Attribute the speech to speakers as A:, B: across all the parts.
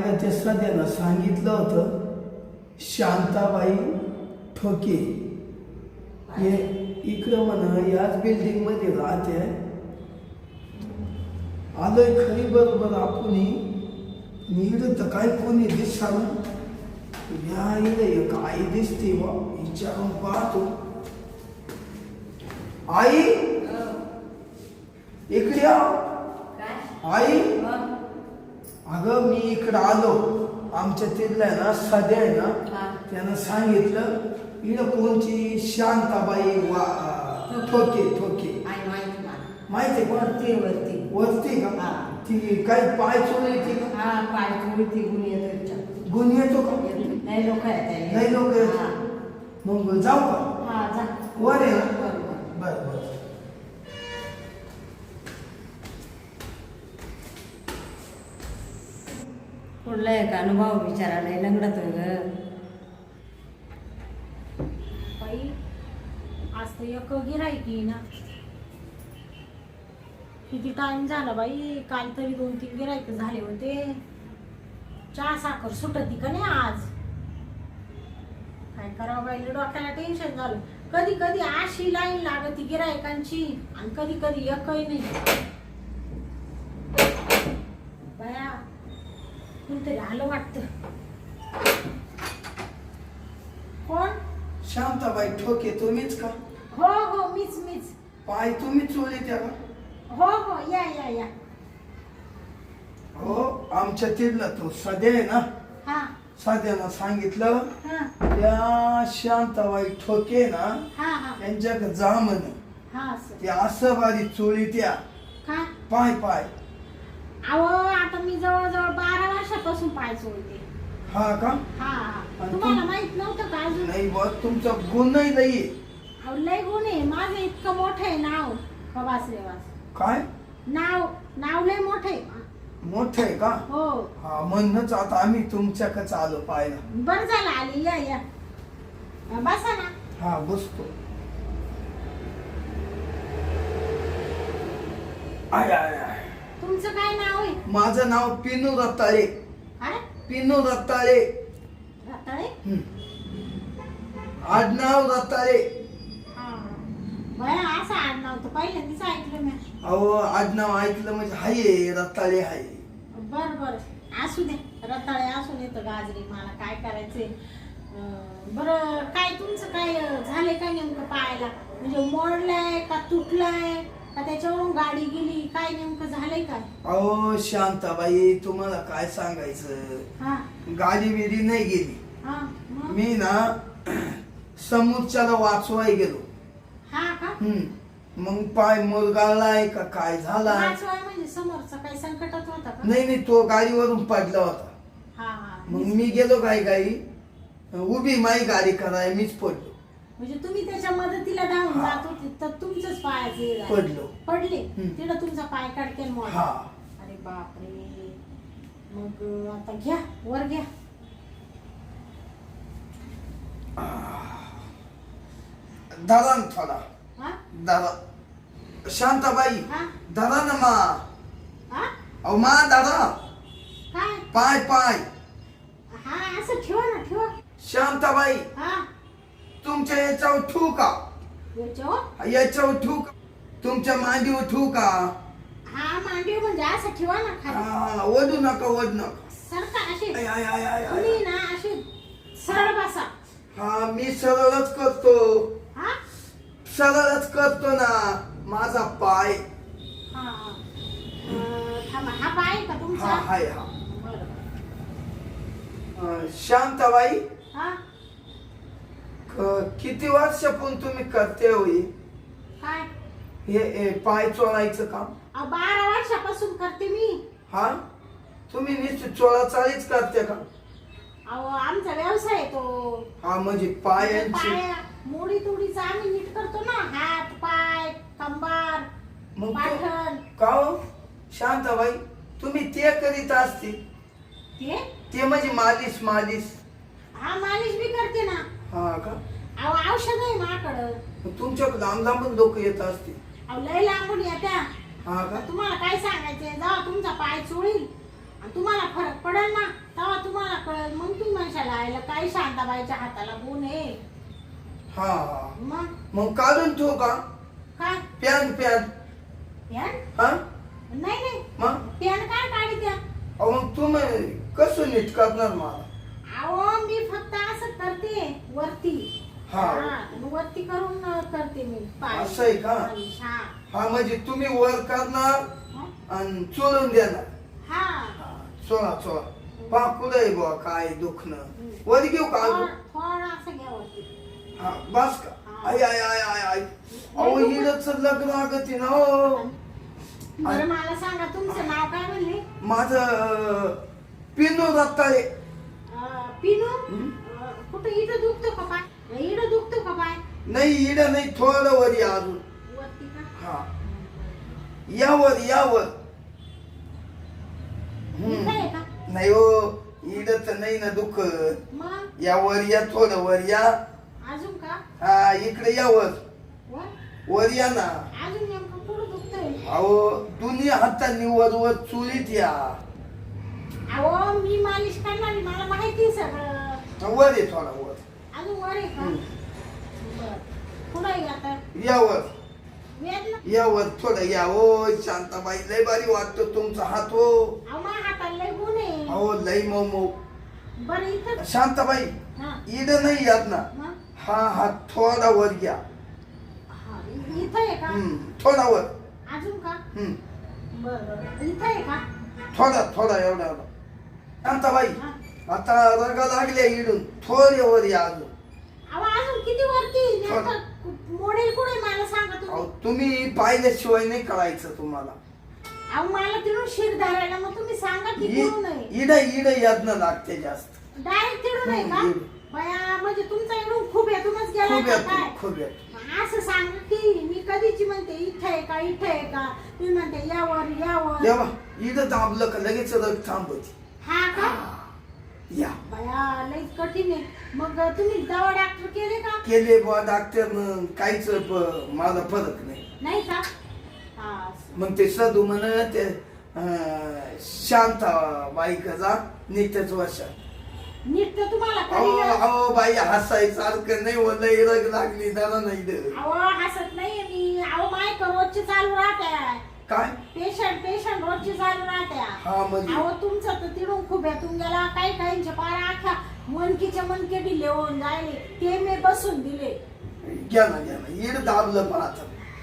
A: त्या सध्यानं सांगितलं होतं शांताबाई ठोके. हे इकडं म्हणा याच बिल्डिंगमध्ये राहते. आलोय खरी बरोबर आपण नीड तर काय कोणी दिसता या इकडे आई दिसते बा विचारून पाहतो. आई? इकडे या. आई? अगं मी इकडं आलो. आमच्या तिथला आहे ना सध्या आहे ना त्यानं सांगितलं इकडं कोणची शांताबाई वा ठोके ठोके. माहिती आहे कोण
B: वरती वरती.
A: वरती का?
B: हा.
A: ती काय पाय चोरी ती का?
B: हा पाय थोडी ती गुण येतो
A: गुण येतो का?
B: नाही लोक येत
A: नाही लोक येत. मग जाऊ का?
B: हा जा.
A: वर आहे ना.
B: कुठला एक अनुभव विचारायला लंगडत ग.
C: बाई आज तर एक गिरायकी ना. किती टाइम झाला बाई काल तरी दोन तीन गिरायक झाले होते. चहा साखर सुटती का नाही आज? काय करावं बाई डोक्याला टेन्शन झालं. कधी कधी अशी लाईन लागती गिरायकांची आणि कधी कधी एकही नाही बाया कोणतरी आलं वाटतं. कोण?
A: शांताबाई ठोके तुम्हीच का?
C: हो हो मीच मीच.
A: पाय तुम्ही चोरी त्या
C: हो हो या या या.
A: हो आमच्या तिथला तो सध्या आहे ना?
C: हा.
A: सध्यानं सांगितलं
C: हा.
A: त्या शांताबाई ठोके ना
C: हा हा.
A: त्यांच्याकडे जा म्हण
C: हा सर.
A: ते असं बारी चोरी त्या पाय पाय.
C: अहो आता मी जवळजवळ बारा पाय चोळते
A: हा का? आणि
C: तुम्हाला
A: तुम-
C: माहीत नव्हतं का अजून?
A: नाही बा तुमचा गुन्हाही नाही
C: अहो लय गुण आहे. माझं इतकं मोठं आहे नाव. कवास रेवास.
A: काय?
C: नाव नाव लय मोठं आहे.
A: मोठं आहे का?
C: हो.
A: हा म्हणूनच आता आम्ही तुमच्याकडे आलो पाहायला.
C: बरं झालं आली. या या. बसा ना.
A: हा बसतो. आय आय आय.
C: तुमचं काय नाव आहे?
A: माझं नाव पिनू रताळे पिनू रताळे
C: रताळे.
A: आडनाव रताळे
C: हा. असं आडनाव तर पहिल्यांदाच ऐकलं मी.
A: अहो आडनाव ऐकलं म्हणजे हाय रताळे हाय.
C: बर बर. असू दे रताळे असू दे तर गाजरी मला काय करायचंय? अं, बरं काय तुमचं काय अं, झालंय काय नेमकं पाहायला? म्हणजे मोडलंय का तुटलंय? का त्याच्यावरून गाडी गेली काय नेमकं झालंय काय?
A: अहो शांताबाई तुम्हाला काय सांगायचं?
C: हा.
A: गाडी बिडी नाही गेली.
C: हा मग?
A: मी ना समोरच्याला वाचवाय गेलो.
C: हा का?
A: हम्म. मग पाय मुरगाळलाय का काय झाला?
C: वाचवाय म्हणजे समोरचा काही संकटात होता का?
A: नाही नाही तो गाडीवरून पडला होता.
C: हा हा.
A: मग मी गेलो काय गाई उभी माई गाडी कराय मीच पडलो.
C: म्हणजे तुम्ही त्याच्या मदतीला धावून
A: हा.
C: जात होते तर तुमचंच पायाचे हे झालं.
A: पडलो.
C: पडले.
A: हम्म.
C: तिथं तुमचा पाय काढकेल मोड
A: हा.
C: अरे बापरे. मग आता घ्या वर घ्या.
A: धरा न थोडा.
C: हा?
A: धरा. शांताबाई
C: हा?
A: धरा ना मा.
C: हा?
A: अहो मा धरा.
C: काय?
A: पाय पाय.
C: हा असं ठेवा ना ठेवा.
A: शांताबाई.
C: हा?
A: तुमच्या याच्यावर ठू का?
C: याच्यावर?
A: याच्यावर ठू का? तुमच्या मांडीवर ठू का?
C: हा मांडी म्हणजे असं ठेवा ना खाली.
A: हा ओढू नका ओढ नका.
C: सरका अशी
A: आय, आय, आय, आय, आय.
C: तुम्ही ना अशी सरळ बसा.
A: हा मी सरळच करतो.
C: हा?
A: सरळच करतो ना माझा पाय.
C: हा अं, थांबा हा पाय का
A: हा
C: तुमचा
A: हाय हा.
C: बरं.
A: अं, शांताबाई.
C: हा?
A: किती वर्षापून तुम्ही करते होई
C: काय?
A: हे हे पाय चोळायचं काम?
C: अहो, बारा वर्षापासून करते मी.
A: हा? तुम्ही नुसती चोळा चाळीच करते का?
C: अहो आमचा व्यवसाय आहे तो.
A: हा म्हणजे पायांची
C: पाय मोडी तोडीचा आम्ही नीट करतो ना. हात पाय कंबार
A: मग तू-
C: पाठण.
A: का हो? शांताबाई तुम्ही ते करीत असते
C: ते?
A: ते म्हणजे मालिश मालिश.
C: हा मालिश बी करते ना.
A: हा का?
C: अहो औषध आहे माझ्याकडं.
A: तुमच्याकडे लांब लांबून लोक येत असते
C: अहो लय लांबून येत्या.
A: हा का?
C: तुम्हाला काय सांगायचंय? जेव्हा तुमचा पाय चोळील आणि तुम्हाला फरक पडेल ना तेव्हा तुम्हाला कळेल. मग तुम्ही म्हणशाला आयला काय शांताबाईच्या हाताला गुण आहे.
A: हा. हा
C: मग?
A: मग काढून ठेवू का?
C: काय?
A: Pan pan.
C: पॅन?
A: हा?
C: नाही नाही.
A: मग?
C: पॅन काय काढी द्या
A: अहो मग तुम्ही कसं नीट करणार मला
C: अहो मी फक्त असं करते वरती.
A: हा.
C: आणि वरती करून अं, करते मी.
A: असं आहे का?
C: आणि हा.
A: हा म्हणजे तुम्ही वर करणार
C: हा?
A: आणि चोळून देणार.
C: हा.
A: हा, चोळा चोळा पा कुठं आहे बुवा काय दुखणं. वर घेऊ का अजून?
C: थोडं थोडं असं
A: हा बस का? आय आय आय आय आय अहो हिरच लग्न आगती ना हो
C: बरं मला सांगा तुमचं नाव काय म्हणले?
A: माझं पिनू रत्ताळे
C: अं, पिनू?
A: हं?
C: अं, कुठं इथं दुखतो का पाय? इथं दुखतो का पाय?
A: नाही इड नाही थोडं वर या अजून.
C: वरती का?
A: हा. यावर यावर.
C: इथं आहे का?
A: हम्म. नाही हो इड तर नाही ना दुखत.
C: मग?
A: या थोडं वर या.
C: अजून का?
A: हा इकडे या वर? या ना.
C: अजून नेमकं कुठं दुखतंय?
A: अहो दोन्ही हातांनी वर वर चुलीत या.
C: अहो मी मालिश करणारी आहे
A: वर आहे थोडा वर.
C: अजून वर आहे का?
A: हं.
C: बर. कुठं आहे आता?
A: या वर.
C: वेदना
A: या वर थोडं या. ओ शांताबाई लय भारी वाटतो तुमचा हात हो.
C: अहो माझ्या हाताला लय गुण आहे.
A: अहो लय मऊ
C: बरं इथं
A: शांताबाई
C: हा.
A: इड नाही यात ना.
C: मग?
A: हा हात थोडा वर घ्या.
C: हा, इ- इथं आहे का?
A: हम्म, थोडा वर.
C: अजून का?
A: हम्म,
C: बरं बरं. इथं आहे का?
A: थोडा थोडा एवढा एवढा. शांताबाई
C: हा.
A: आता रगा लागल्या इडून. थोडे वर या अजून.
C: अहो अजून किती वरती? नेमकं मॉडेल कुठे मला सांगा
A: अहो
C: तुम्ही
A: तुम्ही पाहिल्याशिवाय नाही कळायचं तुम्हाला.
C: अहो मला तिथून शिर धरायला मग तुम्ही सांगा की कुठून आहे?
A: इड लागते जास्त.
C: डायरेक्ट तिथून आहे का?
A: हम्म.
C: बया म्हणजे तुमचा इकडून खूप येतूनच गेला
A: खूप
C: का
A: येतो
C: काय?
A: खूप येतो
C: असं सांगा की मी कधीची म्हणते इथं आहे का इथं आहे का? तुम्ही म्हणते यावर यावर.
A: देवा इड दाबलं का लगेच रग थांबत
C: हा का?
A: या.
C: बया लई कठीण आहे. मग तुम्ही दवा डॉक्टर केले का?
A: केले बुवा डॉक्टरनं काहीच प- मला फरक नाही.
C: नाही का? हा.
A: मग ते सदू म्हण ते अं, शांत बाईकाचा नित्यच वर्षात
C: नीट तर तुम्हाला
A: अहो
C: कधी
A: अहो बाई हसायसारखं नाही हो लय रग लागली जरा नाही दे.
C: अहो हसत नाही मी. अहो माय रोजची चालू राहत्या
A: काय?
C: पेशंट पेशंट रोजची चालू राहत्या
A: हा म्हणजे?
C: अहो तुमचं तर तिडून खूप यातून गेला काही काहींचे पारा आख्या मनकीचे मनके दिले होऊन जायले ते मी बसून दिले.
A: घ्या ना घ्या ना. इड दाबलं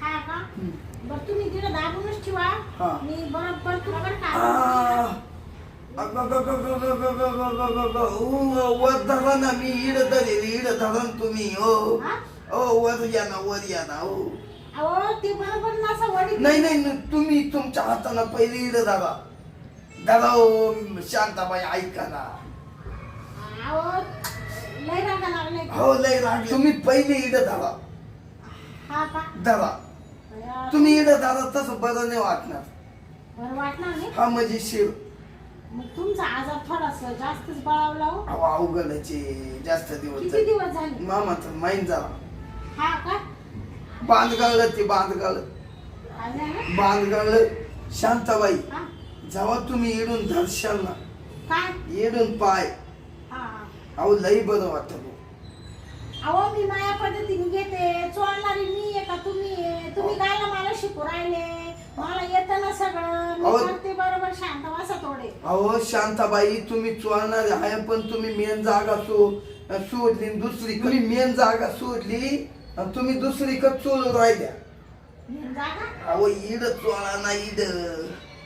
C: हा का? बर तुम्ही तिला दाबूनच ठेवा.
A: हा.
C: मी बरोबर तुला
A: आ, अग, अग, अग, अग, अग, अग, अग, अग, अग, अग, अग, उ, वर धरा ना मी. इड धरेल इड धरा ना तुम्ही. हो.
C: हा?
A: हो वर या ना वर या ना. हो.
C: अहो ते बरोबर नसा वडी
A: नाही नाही तुम्ही तुमच्या हाताला पहिले इड धरा. धरा हो शांताबाई ऐका ना.
C: अहो लय रागा लागले
A: हो लय राग तुम्ही पहिले इड धरा.
C: हा का? बया,
A: तुम्ही इड धरा तसं बरं नाही वाटणार.
C: बरं वाटणार नाही?
A: हा म्हणजे शिव.
C: मग तुमचा आजार थोडासा जास्तच बळावला हो.
A: अहो अवघडचे जास्त दिवस
C: किती
A: झाले.
C: दिवस झाले?
A: मामा तर माहीत झाला.
C: हा का?
A: बांधगाळलं ते बांधगाळ
C: काय झालं
A: बांधगाळलं शांताबाई? जेव्हा तुम्ही इडून धरशाल ना
C: काय?
A: इडून पाय. अहो लई बरं वाटत भाऊ.
C: अहो मी माझ्या पद्धतीने घेते. चोळणारी मी आहे का तुम्ही आहे? तुम्ही गायला मला शिकू राहिले? मला येतं ना सगळं. मी
A: अहो.
C: करते बरोबर शांत थोडे.
A: अहो शांताबाई तुम्ही चोळणार आहे पण तुम्ही मेन जागा सो सोडली आणि दुसरी तुम्ही मेन जागा सोडली आणि तुम्ही दुसरी कच चोळून राहिल्या.
C: जागा
A: अहो इड चोळा ना इड.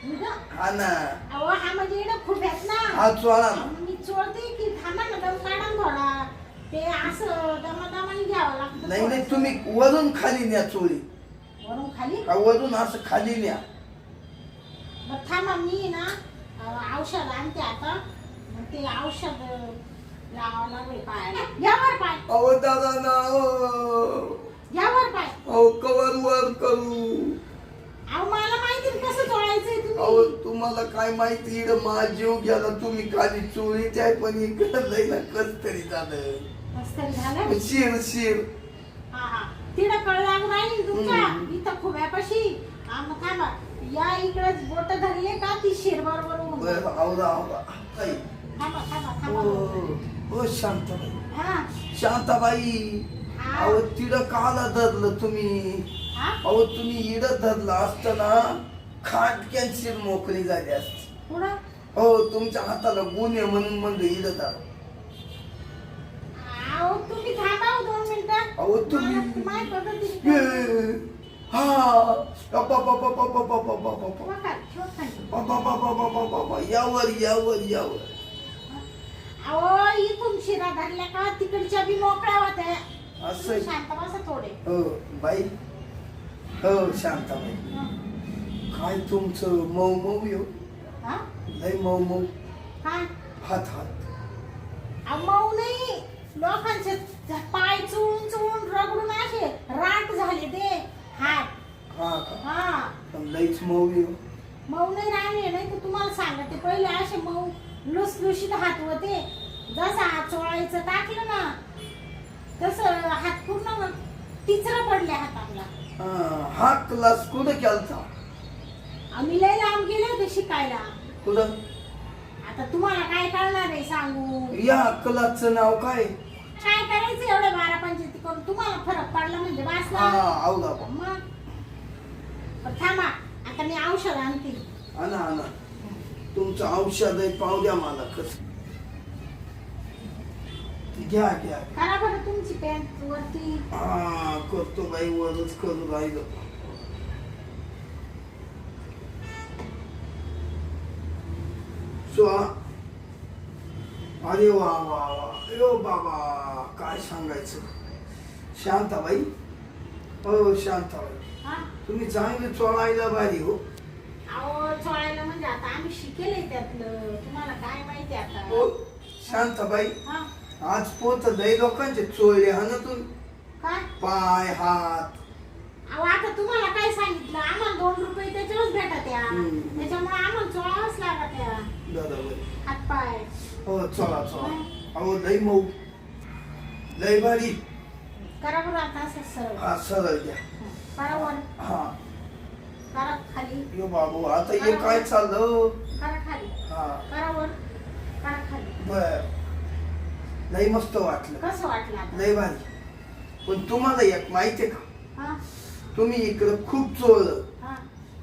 C: ग-
A: हा ना.
C: अहो हा म्हणजे खूप आहेत ना.
A: हा चोळा ना.
C: मी चोळते की थांबा ना दम काढा ना थोडा. ते असं दमादमाने घ्यावं लागतं
A: नाही नाही
C: थोडंसं.
A: तुम्ही वरून खाली न्या चोळी.
C: वरून खाली?
A: वरून असं खाली न्या.
C: मग थांबा मी ना अं, औषध आणते आता. मग ते औषध यावर पाय.
A: अहो दादा ना अहो.
C: यावर पाय.
A: अहो कवर वर करू.
C: अहो मला माहिती आहे कसं चोळायचंय
A: अहो
C: तुम्ही
A: तुम्हाला काय माहिती? इकडं माझा जीव गेला तुम्ही खाली चोळीच आहे पण इकडं लई ना कस तरी झालं.
C: मस्त झालं?
A: शिर शिर.
C: हा हा. तिला कळ लागून राहिली तुमच्या
A: हम्म.
C: इथं खुब्यापाशी. हा मग थांबा. या इकडेच बोट धरले का ती शिर बरोबर.
A: बरं आवरा आवरा. हो
C: थांबा
A: हो शांताबाई शांताबाई अहो तिड काला धरलं तुम्ही अहो तुम्ही इड धरला असताना खाट कॅन्सिल मोकळी झाली असत हो तुमच्या हाताला गुण आहे म्हणून म्हणलं इड धर
C: अहो तुम्ही
A: यावर यावर यावर
C: अहो इथून शिरा धरल्या का? तिकडच्या बी मोकळ्या होत्या.
A: असं
C: तुम्ही शांत बसा थोडे.
A: हो बाई. हो शांताबाई काय तुमचं मऊ मऊ येऊ
C: हा?
A: लय मऊ मऊ.
C: काय
A: हात हात.
C: अहो, मऊ नाही. लोकांचे पाय चुळून चुळून रगडून असे राट झाले ते. हात.
A: हा का?
C: हा.
A: पण लईच मऊ येऊ
C: मऊ नाही राहिले नाही तर तुम्हाला सांगते. पहिले असे मऊ लुसलुशीत हात होते. जसं हात चोळायचं टाकलं ना तसं हात पूर्ण तिचरा पडले हाताला
A: हा, हा क्लास कुठं केलता.
C: आम्ही लय लांब गेले होते शिकायला.
A: कुठं?
C: आता तुम्हाला काय कळणार आहे सांगू?
A: या क्लासचं नाव काय?
C: काय करायचं एवढं बारा पंचायती करून? तुम्हाला फरक पडला म्हणजे
A: हा
C: वाचला
A: आवला बा
C: मग थांबा. आता मी औषध आणते.
A: आणा आणा. तुमचं औषध आहे पाहू द्या मला कस घ्या घ्या.
C: करा बरं तुमची पॅन्ट वरती.
A: हा करतो बाई वरच करू राहिलो. अरे वा वा वा. बाबा काय सांगायचं? शांताबाई? हो शांताबाई. तुम्ही चांगले चोळायला बारी हो.
C: अहो चोळायला म्हणजे आता आम्ही शिकेलंय त्यातलं. तुम्हाला काय माहिती आता?
A: हो शांताबाई
C: हा.
A: आज पोत लय लोकांचे चोळले हा ना तुम्ही
C: काय?
A: पाय हात.
C: अहो आता तुम्हाला काय सांगितलं? आम्हाला दोन रुपये त्याच्यावरच भेटत या
A: हम्म.
C: त्याच्यामुळे आम्हाला चोळावंच लागत या.
A: बरोबर
C: हात पाय.
A: हो चला चला अहो लय मऊ. लय भारी.
C: करा बरं आता असं सरळ.
A: हा सरळ घ्या.
C: करा वर
A: हा.
C: करा खाली
A: यो बाबू आता हे काय चाललं?
C: करा खाली
A: हा.
C: करा वर करा खाली
A: बर. लय मस्त वाटलं.
C: कसं वाटलं आता?
A: लय भारी. पण तुम्हाला एक माहितीये का?
C: हा.
A: तुम्ही इकडं खूप चोळलं
C: हा.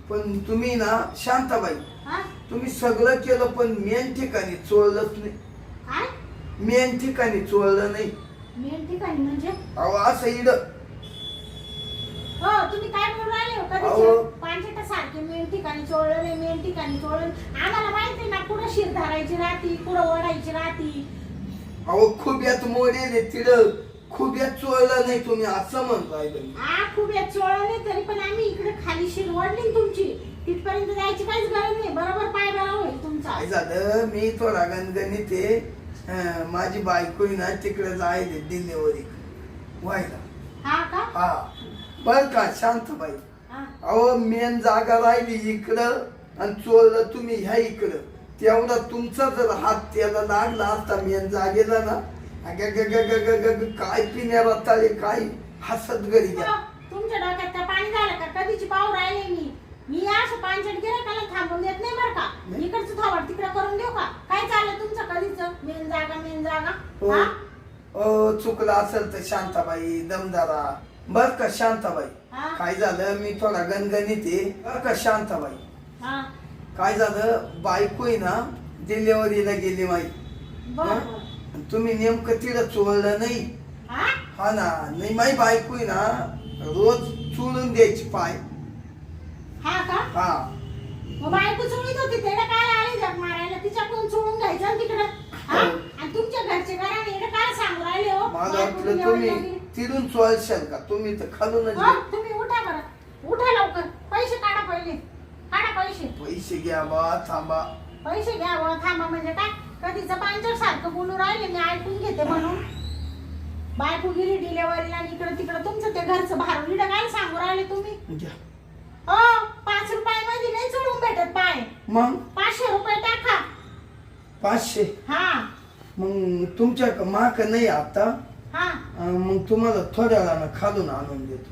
A: पण तुम्ही ना शांताबाई
C: हा?
A: तुम्ही सगळं केलं पण मेन ठिकाणी चोळलंच नाही
C: काय?
A: मेन ठिकाणी चोळलं नाही.
C: मेन ठिकाणी म्हणजे?
A: अहो असं इड.
C: हो तुम्ही काय बोलून राहिले हो?
A: अहो.
C: पांचटा सारखे मेन ठिकाणी चोळलं नाही मेन ठिकाणी चोळलं आम्हाला माहिती ना कुठं शिर धरायची राहती कुठं ओढायची राहती.
A: अहो खुब्यात मोडेल तिड. खुब्यात चोळलं नाही तुम्ही असं म्हणतो राहिलं
C: हा खूप यात चोळलं तरी पण आम्ही इकडे खाली शिर ओढली ना तुमची. तिथपर्यंत जायची काहीच गरज नाही. बरोबर पाय बरा होईल तुमचा.
A: काय झालं मी थोडा गणगणी ते अं, माझी बायको आहे ना तिकडे जायले डिलेवरी व्हायला.
C: हा का?
A: हा. बर का शांतबाई
C: हा
A: अहो मेन जागा राहिली इकडं आणि चोरलं तुम्ही ह्या इकडं. तेवढा तुमचा जर हात त्याला लागला असता मेन जागेला ना अग ग ग ग ग ग ग काय पिण्याला ताळे काय हसत घरी घ्या
C: तुमच्या डोक्यात काय पाणी झालं का? कधीची पाव राहिले मी मी असं पांचट गिरायकाला थांबून देत नाही बरं का. इकडचं थोबड तिकडं करून देऊ का? काय चाललं तुमचं कधीच? मेन जागा मेन जागा?
A: हा?
C: हो
A: चुकलं असेल तर शांताबाई दमदारा. बर का शांताबाई.
C: हा?
A: काय झालं मी थोडा गणगणित आहे. बर का शांताबाई.
C: हा.
A: काय झालं बायको आहे ना डिलेवरीला गेली माई
C: बरं.
A: हा? तुम्ही नेमकं तिला चोळलं नाही.
C: हा?
A: हा ना नाही माई बायको आहे ना रोज चोळून द्यायची पाय.
C: हा का?
A: हा.
C: मग बायको चोळीत होती त्याला काय आले जग मारायला? तिच्याकडून चोळून घ्यायचं तिकडं. हा. आणि तुमच्या घरचे घराने इकडे काय सांगू राहिले हो?
A: मला
C: बायको
A: वाटलं तुम्ही
C: गेली.
A: तिथून चोळशाल का तुम्ही तर
C: हो,
A: गेले.
C: तुम्ही उठा बरं. उठा लवकर. पैसे काढा पहिले. काढा पैसे.
A: पैसे घ्या बा थांबा.
C: पैसे घ्या व थांबा म्हणजे काय? कधीच पांचर सारखं बोलू राहिले मी ऐकून घेते म्हणून. बायको गेली डिलेवरीला आणि इकडं तिकडं तुमचं ते घरचं भारून इकडं काय सांगू राहिले तुम्ही?
A: घ्या.
C: पाच रुपयामध्ये नाही चढून भेटत पाय
A: मग?
C: पाचशे रुपये टाका.
A: पाचशे?
C: हा.
A: मग तुमच्या माक नाही आता?
C: हा.
A: मग तुम्हाला थोड्या वेळानं खालून आणून देतो.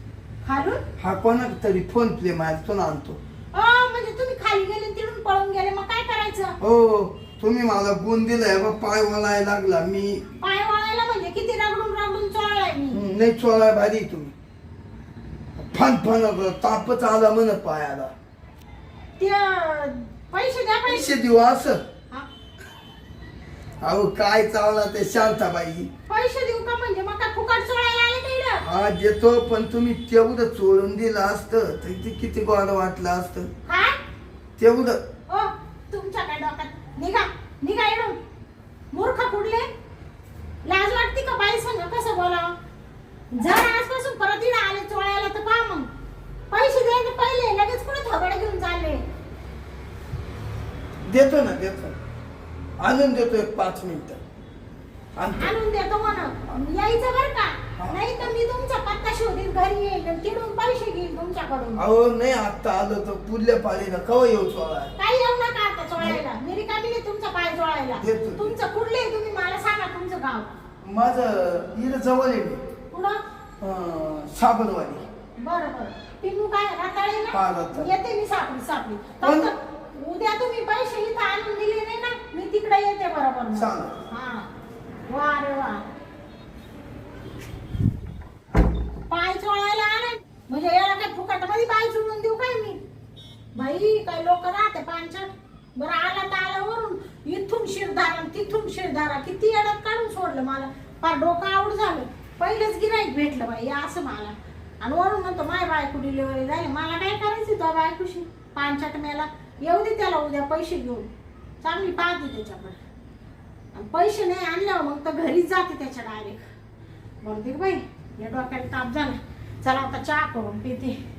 C: खालून?
A: हा कोणाक तरी फोन प्ले मारतो आणतो.
C: अ, म्हणजे तुम्ही खाली गेले तिकडून पळून गेले मग काय करायचं?
A: हो तुम्ही मला गुण दिलाय बा पाय वळायला लागला मी
C: पाय वळायला म्हणजे किती रगडून रगडून चोळलाय मी?
A: नाही चोळाय भारी तुम्ही. फन फन तापच आला म्हण पायाला.
C: ते अ, पैसे द्या पैसे.
A: पैसे देऊ असं. अहो काय चालला ते शांताबाई?
C: पैसे देऊ का म्हणजे? मग काय फुकट चोळायला आले का इकडं
A: हा देतो पण तुम्ही तेवढं चोळून दिलं असतं तर ते किती गोड वाटलं असतं.
C: काय
A: तेवढं.
C: ओ तुमच्या काय डोक्यात निघा निघा इकडून मूर्ख कुठले? लाज वाटते का बाई संग? कसं बोलावं? जर आजपासून परत इकडे आले चोळायला तर पहा मग. पैसे द्यायचे पहिले लगेच कुठे थोबड घेऊन चालले?
A: देतो ना देतो. आणून देतो एक पाच मिनिटं.
C: आणून देतो म्हणा यायचं बरं का. नाही तर मी तुमचा पत्ता शोधीन घरी येईल तिकडून पैसे घेईन तुमच्याकडून.
A: अहो नाही आता आलो तर पुढल्या पाळीला कवा येऊ चोळाय
C: काही येऊ नका आता चोळायला. मी रिकामी नाही तुमचा पाय चोळायला. तुमचं कुठले तुम्ही मला सांगा तुमचं गाव.
A: माझं इथं जवळ आहे अं, साबणवाडी
C: बरं बरं. टिनू काय
A: हा, राताळे.
C: येते मी सापडी सापडी उद्या तुम्ही पैसे इथं आणून दिले नाही ना मी तिकडे येते बरोबर मग.
A: चालेल.
C: हा. वा रे वा. पाय चोळायला आले म्हणजे याला काय फुकटमध्ये पाय चोळून देऊ काय मी? बाई काय लोक राहते पांचट बरं आला तर आला वरून. इथून शिरधारा आणि तिथून शिरधारा किती येड्यात काढून सोडलं मला. फार डोकं आवड झालं. पहिलेच गिराईक भेटलं बाई असं मला. आणि वरून म्हणतो माय बायको डिलिव्हरी झाली. मला काय करायचं तो बायकोशी? पांचट मेला. येऊ दे त्याला उद्या पैसे घेऊन. चांगली पाहते त्याच्याकडे. आणि पैसे नाही आणल्यावर मग तर घरीच जाते त्याच्या डायरेक्ट म्हणते बाई या डोक्याला ताप झाला. चला आता चहा करून पिते.